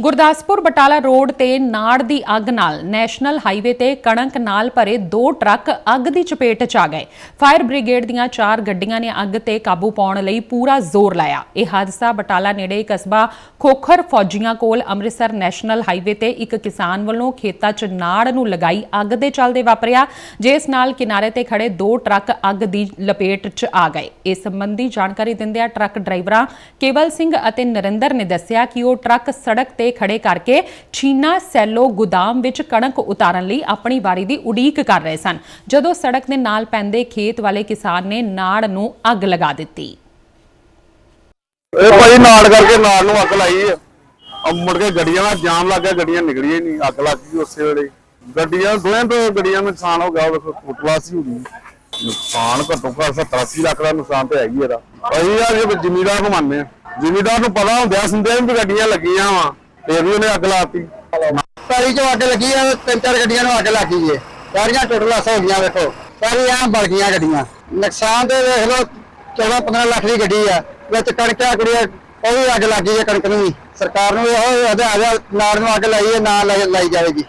Gurdaspur Batala road ਤੇ ਨਾੜ ਦੀ ਅੱਗ ਨਾਲ ਨੈਸ਼ਨਲ ਹਾਈਵੇ ਤੇ ਕਣਕ ਨਾਲ ਭਰੇ ਦੋ ਟਰੱਕ ਅੱਗ ਦੀ ਚਪੇਟ 'ਚ ਆ ਗਏ। ਫਾਇਰ ਬ੍ਰਿਗੇਡ ਦੀਆਂ ਚਾਰ ਗੱਡੀਆਂ ਨੇ ਅੱਗ ਤੇ ਕਾਬੂ ਪਾਉਣ ਲਈ ਪੂਰਾ ਜ਼ੋਰ ਲਾਇਆ। ਇਹ ਹਾਦਸਾ ਬਟਾਲਾ ਨੇੜੇ ਕਸਬਾ ਖੋਖਰ ਫੌਜੀਆਂ ਕੋਲ ਅੰਮ੍ਰਿਤਸਰ ਨੈਸ਼ਨਲ ਹਾਈਵੇ ਤੇ ਇੱਕ ਕਿਸਾਨ ਵੱਲੋਂ ਖੇਤਾਂ 'ਚ ਨਾੜ ਨੂੰ ਲਗਾਈ ਅੱਗ ਦੇ ਚੱਲਦੇ ਵਾਪਰਿਆ, ਜਿਸ ਨਾਲ ਕਿਨਾਰੇ ਤੇ ਖੜੇ ਦੋ ਟਰੱਕ ਅੱਗ ਦੀ ਲਪੇਟ 'ਚ ਆ ਗਏ। ਇਸ ਸੰਬੰਧੀ ਜਾਣਕਾਰੀ ਦਿੰਦਿਆਂ ਟਰੱਕ ਡਰਾਈਵਰਾਂ ਕੇਵਲ ਸਿੰਘ ਅਤੇ ਨਰਿੰਦਰ ਨੇ ਦੱਸਿਆ ਕਿ ਉਹ ਟਰੱਕ ਸੜਕ ਤੇ ਖੜੇ ਕਰਕੇ ਛੀਨਾ ਸੈਲੋ ਗੋਦਾਮ ਵਿੱਚ ਕਣਕ ਉਤਾਰਨ ਲਈ ਆਪਣੀ ਵਾਰੀ ਦੀ ਉਡੀਕ ਕਰ ਰਹੇ ਸਨ। ਜਦੋਂ ਸੜਕ ਦੇ ਨਾਲ ਪੈਂਦੇ ਖੇਤ ਵਾਲੇ ਕਿਸਾਨ ਨੇ ਨਾੜ ਨੂੰ ਅੱਗ ਲਗਾ ਦਿੱਤੀ। ਇਹ ਭਾਈ ਨਾਲ ਕਰਕੇ ਨਾਲ ਨੂੰ ਅੱਗ ਲਾਈ ਆ। ਆ ਮੁੜ ਕੇ ਗੱਡੀਆਂ ਦਾ ਜਾਮ ਲੱਗ ਗਿਆ, ਗੱਡੀਆਂ ਨਿਕਲੀਆਂ ਹੀ ਨਹੀਂ, ਅੱਗ ਲੱਗ ਗਈ ਉਸੇ ਵੇਲੇ। ਗੱਡੀਆਂ ਦੋਵੇਂ ਤੋਂ ਗੱਡੀਆਂ ਨੂੰ ਨੁਕਸਾਨ ਹੋ ਗਿਆ, ਉਹ ਵੇਖੋ ਫੁੱਟਵਾਸ ਹੀ ਹੋ ਗਈ ਨੁਕਸਾਨ ਘੱਟੋ ਘੱਟ 70 80 ਲੱਖ ਦਾ ਨੁਕਸਾਨ ਤੇ ਹੈਗੀ ਇਹਦਾ। ਅਸੀਂ ਆ ਜੇ ਜ਼ਿਮੀਦਾਰ ਨੂੰ ਮੰਨਦੇ ਆ। ਜ਼ਿਮੀਦਾਰ ਨੂੰ ਪਤਾ ਹੁੰਦਿਆ ਸਿੰਦੇ ਵੀ ਗੱਡੀਆਂ ਲੱਗੀਆਂ ਵਾ। ਫੇਰ ਵੀ ਉਹਨੇ ਅੱਗ ਲਾਤੀ। ਪੈਰੀ ਚ ਅੱਗ ਲੱਗੀ ਆ, ਤਿੰਨ ਚਾਰ ਗੱਡੀਆਂ ਨੂੰ ਅੱਗ ਲੱਗ ਗਈ ਏ। ਸਾਰੀਆਂ ਟੋਟਲ ਹੋ ਗਈਆਂ, ਵੇਖੋ। ਸਾਰੀਆਂ ਬਲ ਗਈਆਂ ਗੱਡੀਆਂ। ਨੁਕਸਾਨ ਤੇ ਵੇਖ ਲਓ 14 15 ਲੱਖ ਦੀ ਗੱਡੀ ਆ। ਵਿੱਚ ਕਣਕ ਆ ਕੁੜੀ ਉਹ ਵੀ ਅੱਗ ਲੱਗ ਗਈ ਹੈ ਕਣਕ ਨੂੰ ਵੀ। ਸਰਕਾਰ ਨੂੰ ਇਹੋ ਇਹਦੇ ਆ ਨੂੰ ਅੱਗ ਲਾਈਏ ਨਾ ਲਾਈ ਜਾਵੇਗੀ।